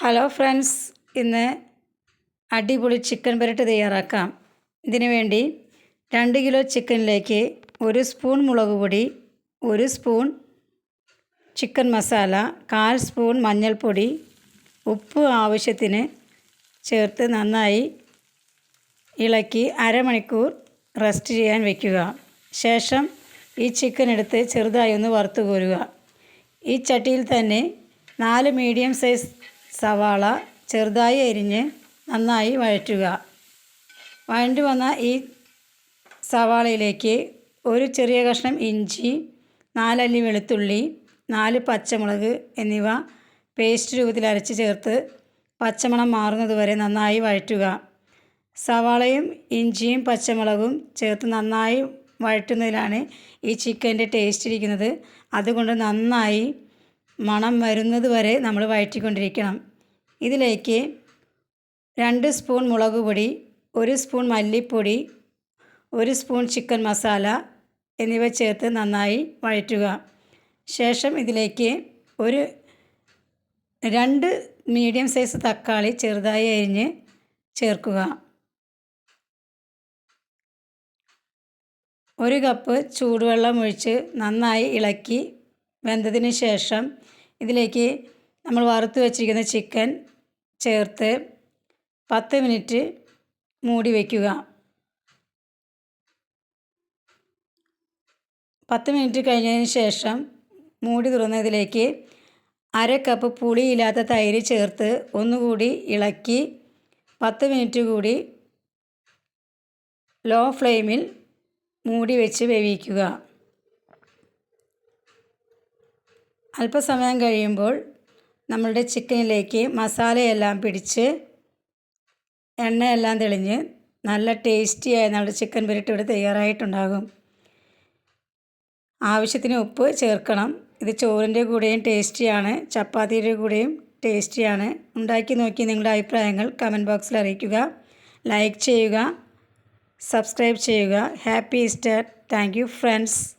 Hello friends ഇന്ന് അടിപൊളി chicken പെരട്ട് തയ്യാറാക്കാം. ഇതിനു വേണ്ടി രണ്ട് കിലോ ചിക്കനിലേക്ക് ഒരു സ്പൂൺ മുളക് പൊടി ഒരു സ്പൂൺ ചിക്കൻ മസാല കാൽ സ്പൂൺ മഞ്ഞൾപ്പൊടി ഉപ്പ് ആവശ്യത്തിന് ചേർത്ത് നന്നായി ഇളക്കി അരമണിക്കൂർ റെസ്റ്റ് ചെയ്യാൻ വയ്ക്കുക ശേഷം ഈ ചിക്കൻ എടുത്ത് ചെറുതായി ഒന്ന് വറുത്ത് കോരുക. ഈ ചട്ടിയിൽ തന്നെ നാല് മീഡിയം സൈസ് സവാള ചെറുതായി അരിഞ്ഞ് നന്നായി വഴറ്റുക. വഴണ്ടി വന്ന ഈ സവാളയിലേക്ക് ഒരു ചെറിയ കഷ്ണം ഇഞ്ചി നാലല്ലി വെളുത്തുള്ളി നാല് പച്ചമുളക് എന്നിവ പേസ്റ്റ് രൂപത്തിൽ അരച്ച് ചേർത്ത് പച്ചമണം മാറുന്നത് വരെ നന്നായി വഴറ്റുക. സവാളയും ഇഞ്ചിയും പച്ചമുളകും ചേർത്ത് നന്നായി വഴറ്റുന്നതിലാണ് ഈ ചിക്കന്റെ ടേസ്റ്റ് ഇരിക്കുന്നത്. അതുകൊണ്ട് നന്നായി മണം വരുന്നത് വരെ നമ്മൾ വഴറ്റിക്കൊണ്ടിരിക്കണം. ഇതിലേക്ക് രണ്ട് സ്പൂൺ മുളക് പൊടി ഒരു സ്പൂൺ മല്ലിപ്പൊടി ഒരു സ്പൂൺ ചിക്കൻ മസാല എന്നിവ ചേർത്ത് നന്നായി വഴറ്റുക. ശേഷം ഇതിലേക്ക് ഒരു രണ്ട് മീഡിയം സൈസ് തക്കാളി ചെറുതായി അരിഞ്ഞ് ചേർക്കുക. ഒരു കപ്പ് ചൂടുവെള്ളം ഒഴിച്ച് നന്നായി ഇളക്കി വെന്തതിന് ശേഷം ഇതിലേക്ക് നമ്മൾ വറുത്ത് വെച്ചിരിക്കുന്ന ചിക്കൻ ചേർത്ത് പത്ത് മിനിറ്റ് മൂടി വയ്ക്കുക പത്ത് മിനിറ്റ് കഴിഞ്ഞതിന് ശേഷം മൂടി തുറന്നതിലേക്ക് അര കപ്പ് പുളിയില്ലാത്ത തൈര് ചേർത്ത് ഒന്നുകൂടി ഇളക്കി പത്ത് മിനിറ്റ് കൂടി ലോ ഫ്ലെയിമിൽ മൂടി വെച്ച് വേവിക്കുക. അല്പസമയം കഴിയുമ്പോൾ നമ്മളുടെ ചിക്കനിലേക്ക് മസാലയെല്ലാം പിടിച്ച് എണ്ണയെല്ലാം തെളിഞ്ഞ് നല്ല ടേസ്റ്റിയായ നമ്മുടെ ചിക്കൻ പുരട്ടി ഇവിടെ തയ്യാറായിട്ടുണ്ടാകും. ആവശ്യത്തിന് ഉപ്പ് ചേർക്കണം. ഇത് ചോറിന്റെ കൂടെയും ടേസ്റ്റിയാണ് ചപ്പാത്തിയുടെ കൂടെയും ടേസ്റ്റിയാണ്. ഉണ്ടാക്കി നോക്കി നിങ്ങളുടെ അഭിപ്രായങ്ങൾ കമന്റ് ബോക്സിൽ അറിയിക്കുക. ലൈക്ക് ചെയ്യുക സബ്സ്ക്രൈബ് ചെയ്യുക. Happy Easter thank friends